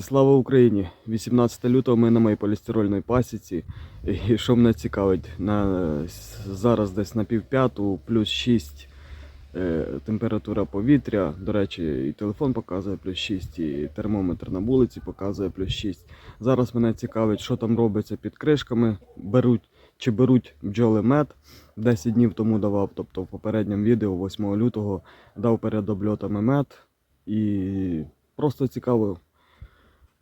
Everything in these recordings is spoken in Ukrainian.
Слава Україні! 18 лютого ми на моїй полістирольній пасіці. І що мене цікавить, на, зараз десь на півп'яту, плюс 6 е, температура повітря. До речі, і телефон показує плюс 6, і термометр на вулиці показує плюс 6. Зараз мене цікавить, що там робиться під кришками. Беруть чи беруть бджоли мед. 10 днів тому давав, тобто в попередньому відео, 8 лютого, дав перед обльотами мед. І просто цікаво,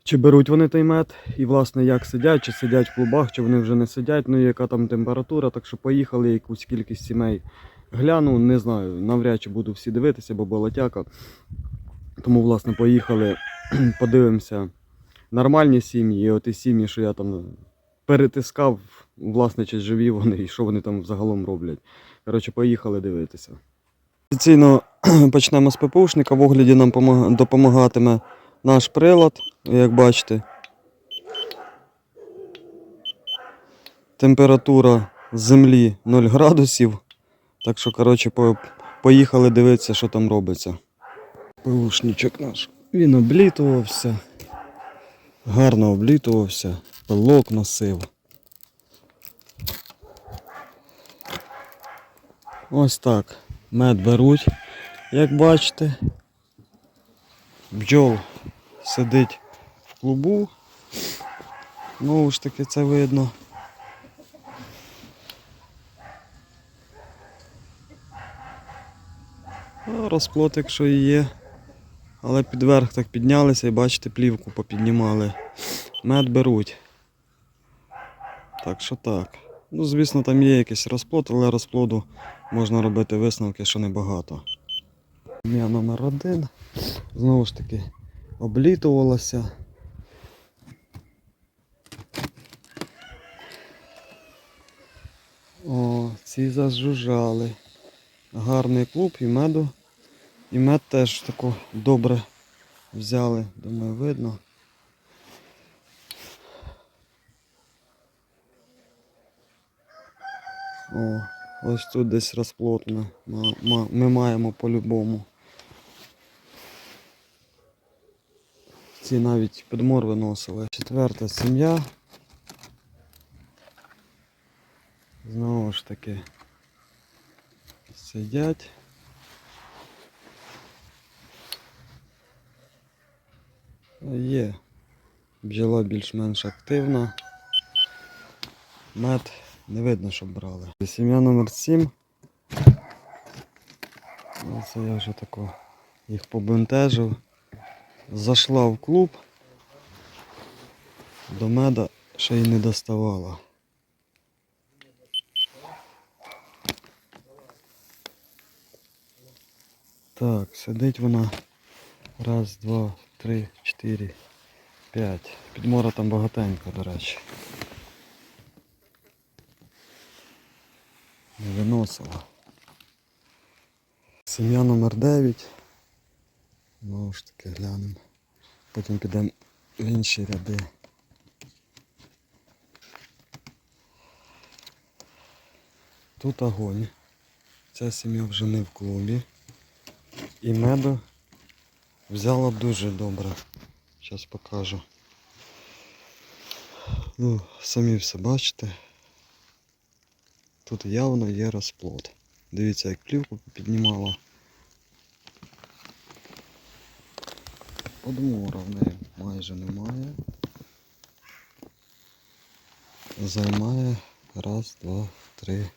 чи беруть вони той мед, і власне як сидять, чи сидять в клубах, чи вони вже не сидять, ну і яка там температура. Так що поїхали якусь кількість сімей гляну, не знаю, навряд чи буду всі дивитися, бо болотяка. Тому, власне, поїхали, подивимося нормальні сім'ї, і оті сім'ї, що я там перетискав, власне, чи живі вони, і що вони там взагалом роблять. Коротше, поїхали дивитися. Традиційно почнемо з ППУшника, в огляді нам допомагатиме наш прилад, як бачите. Температура землі 0 градусів. Так що, коротше, поїхали дивитися, що там робиться. ППУшничок наш. Він облітувався. Гарно облітувався, пилок носив. Ось так. Мед беруть, як бачите. Бджол сидить в клубу. Знову ж таки це видно. Розплод, якщо і є. Але підверх так піднялися і бачите, плівку попіднімали. Мед беруть. Так що так. Ну, звісно, там є якийсь розплод, але розплоду можна робити висновки, що небагато. Сім'я номер один. Знову ж таки, облітувалася. О, ці зажужжали. Гарний клуб і меду. І мед теж тако добре взяли. Думаю, видно. О, ось тут десь ма- ми маємо по-любому. Ці навіть підмор виносили. Четверта сім'я. Знову ж таки сидять. Є. Бджола більш-менш активна. Мед не видно, що брали. Сім'я номер 7. Це я вже тако їх побентежив. Зайшла в клуб. До меда ще й не доставала. Так, сидить вона. Раз, два, три, чотири, п'ять. Підмора там багатенько, до речі. Не виносила. Сім'я номер 9. Знову ж таки глянемо. Потім підемо в інші ряди. Тут огонь. Ця сім'я вже не в клубі. І меду взяла дуже добре. Зараз покажу. Ну, самі все бачите. Тут явно є розплод. Дивіться, як плівку піднімала. Подмора в неї майже немає. Займає раз, два, три,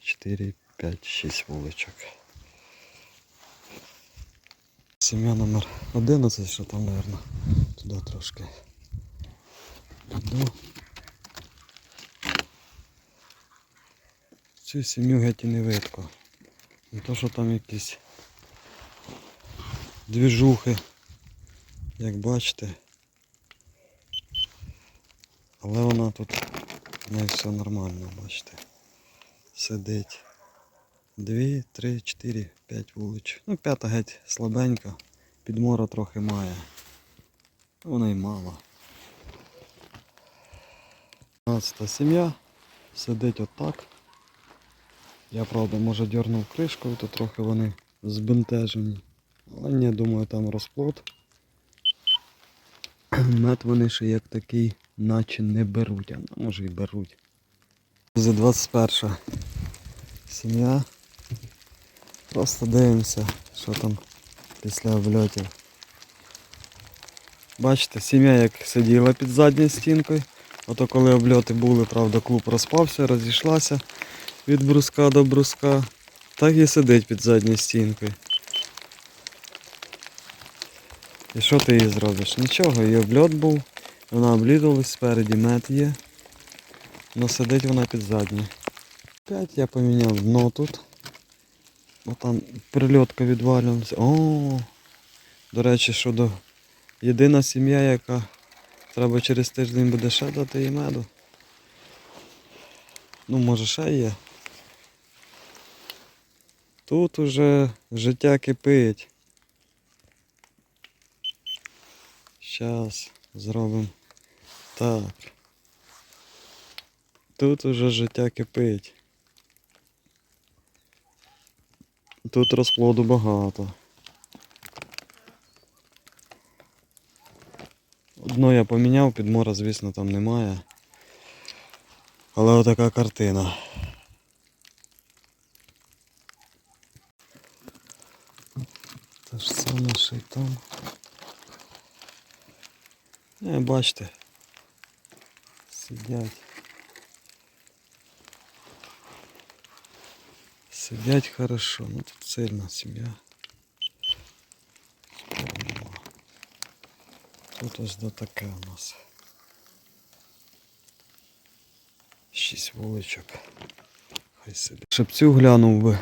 чотири, п'ять, шість вуличок. Сім'я номер 11, що там, мабуть, туди трошки піду. Цю сім'ю геть і не видко. Не то, що там якісь двіжухи, як бачите. Але вона тут в неї все нормально, бачите. Сидить. Дві, три, чотири, п'ять вулич. Ну, п'ята геть слабенька. Підмора трохи має. Вона й мало. 15 сім'я. Сидить отак. Я правда може дернув кришкою, то трохи вони збентежені. Але ні, думаю, там розплод. Мед вони ще як такий, наче не беруть, а може і беруть. За 21 сім'я. Просто дивимося, що там після обльотів. Бачите, сім'я як сиділа під задньою стінкою. Ото коли обльоти були, правда, клуб розпався, розійшлася від бруска до бруска. Так і сидить під задньою стінкою. І що ти їй зробиш? Нічого, її обльот був, вона облідувалась спереді, мед є. Но сидить вона під задньою. Опять я поміняв дно тут. Бо там прильотка відвалювалася. О, до речі, щодо єдина сім'я, яка треба через тиждень буде ще дати їй меду. Ну, може ще є. Тут уже життя кипить. Щас зробимо так. Тут уже життя кипить. Тут розплоду багато. Одно я поміняв, підмора, звісно, там немає. Але отака картина. Те ж саме ще й там. Не, бачите. Сидять. Сидять хорошо, ну тут сильна сім'я. Тут ось до таке у нас. Шість вуличок. Хай собі. Шепцю глянув би.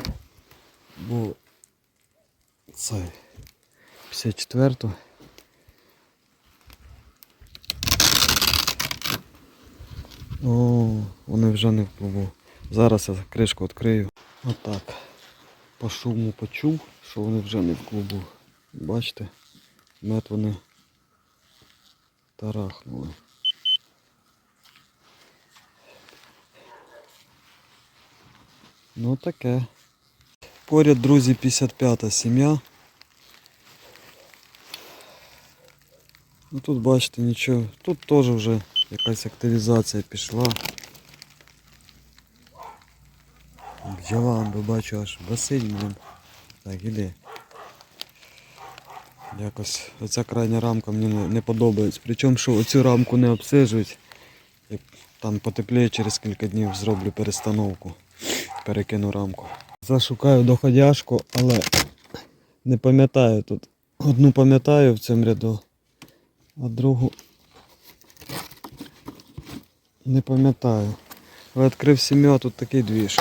Бо цей 54-ту. О, вони вже не в клубу. Зараз я кришку відкрию. Отак. По шуму почув, що вони вже не в клубу. Бачите, мед вони тарахнули. Ну таке. Поряд, друзі, 55-та сім'я. Ну тут бачите нічого. Тут теж вже якась активізація пішла. Бджола, бо бачу аж басить, блін. Так, іди. Якось оця крайня рамка мені не, не подобається. Причому що оцю рамку не обсижують. Як там потепліє через кілька днів зроблю перестановку. Перекину рамку. Зашукаю доходяшку, але не пам'ятаю тут. Одну пам'ятаю в цьому ряду, а другу не пам'ятаю. Але відкрив сім'ю, а тут такий двіж.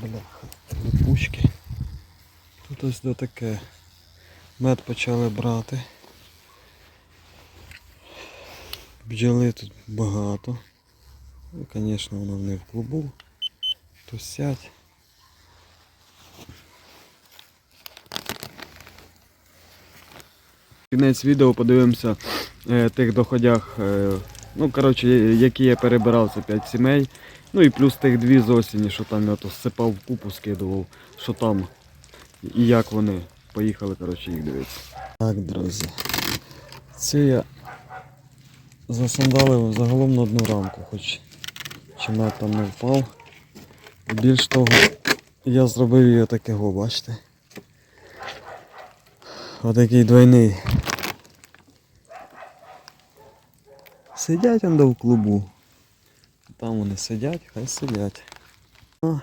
Бляха, липучки. Тут ось до таке. Мед почали брати. Бджоли тут багато. Ну, звісно, воно не в клубу. То сядь. Кінець відео подивимося е, тих доходях. Е, ну, коротше, які я перебирав, це 5 сімей. Ну і плюс тих дві з осені, що там я то сипав в купу, скидував, що там і як вони. Поїхали, коротше, їх дивитися. Так, друзі. Це я засандалив загалом на одну рамку, хоч чи мед там не впав. Більш того, я зробив її такого, бачите? Отакий двойний. Сидять он в клубу. Там вони сидять, хай сидять. А.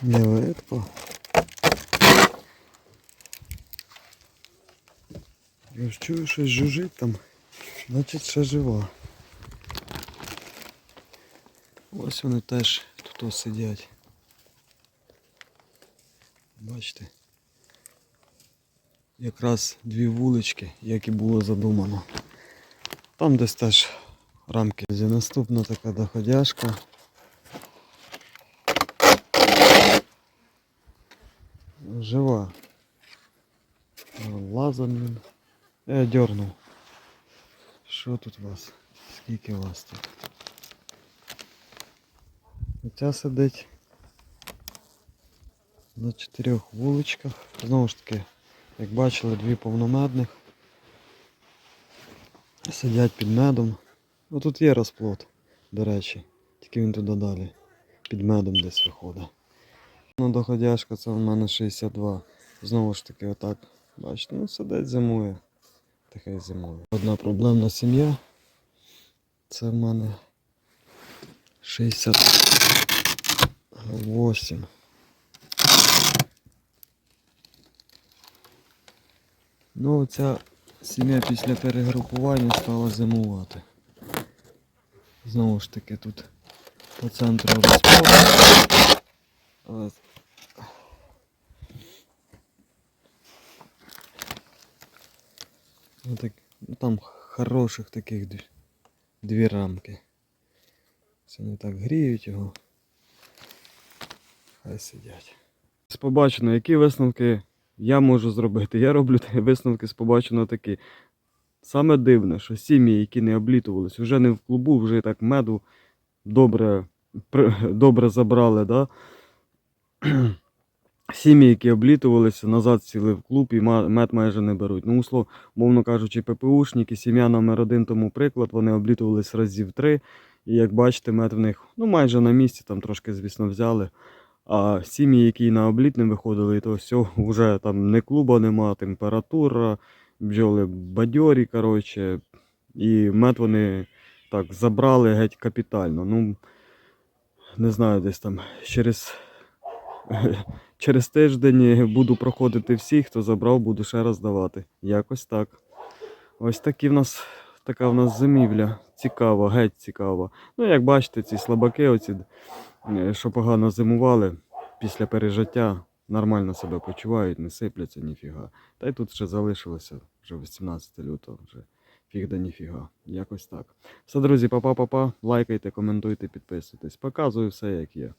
Не видко. Я ж чую, щось жужить там. Значить ще жива. Ось вони теж тут сидять. Бачите? Якраз дві вулички, як і було задумано. Там десь теж рамки. Наступна така доходяшка. Жива. Блін. Я дернув. Що тут у вас? Скільки у вас тут? Оця сидить на чотирьох вуличках. Знову ж таки, як бачили, дві повномедних. Сидять під медом. Ну тут є розплод, до речі. Тільки він туди далі. Під медом десь виходить. Ну, доходяшка це в мене 62. Знову ж таки, отак. Бачите, ну сидить зимує. Таке зимує. Одна проблемна сім'я. Це в мене 68. Ну, ця сім'я після перегрупування стала зимувати. Знову ж таки тут по центру розпор. Але Ну, так, ну, там хороших таких дві рамки. Це не так гріють його. Хай сидять. З побачено, які висновки я можу зробити. Я роблю висновки з побачено такі. Саме дивне, що сім'ї, які не облітувались, вже не в клубу, вже так меду добре, добре забрали, да? Сім'ї, які облітувалися, назад сіли в клуб і мед майже не беруть. Ну, услов, мовно кажучи, ППУшники, сім'я номер один тому приклад, вони облітувались разів три. І як бачите, мед в них ну, майже на місці, там трошки, звісно, взяли. А сім'ї, які на обліт не виходили, то все, вже там не клуба нема, температура, бджоли бадьорі, коротше. І мед вони так забрали геть капітально. Ну, не знаю, десь там через Через тиждень буду проходити всіх, хто забрав, буду ще раз давати. Якось так. Ось такі в нас, така в нас зимівля. Цікава, геть цікава. Ну, як бачите, ці слабаки, оці, що погано зимували, після пережиття нормально себе почувають, не сипляться ніфіга. Та й тут ще залишилося вже 18 лютого, вже фіг да ніфіга. Якось так. Все, друзі, па-па-па-па. Лайкайте, коментуйте, підписуйтесь. Показую все, як є.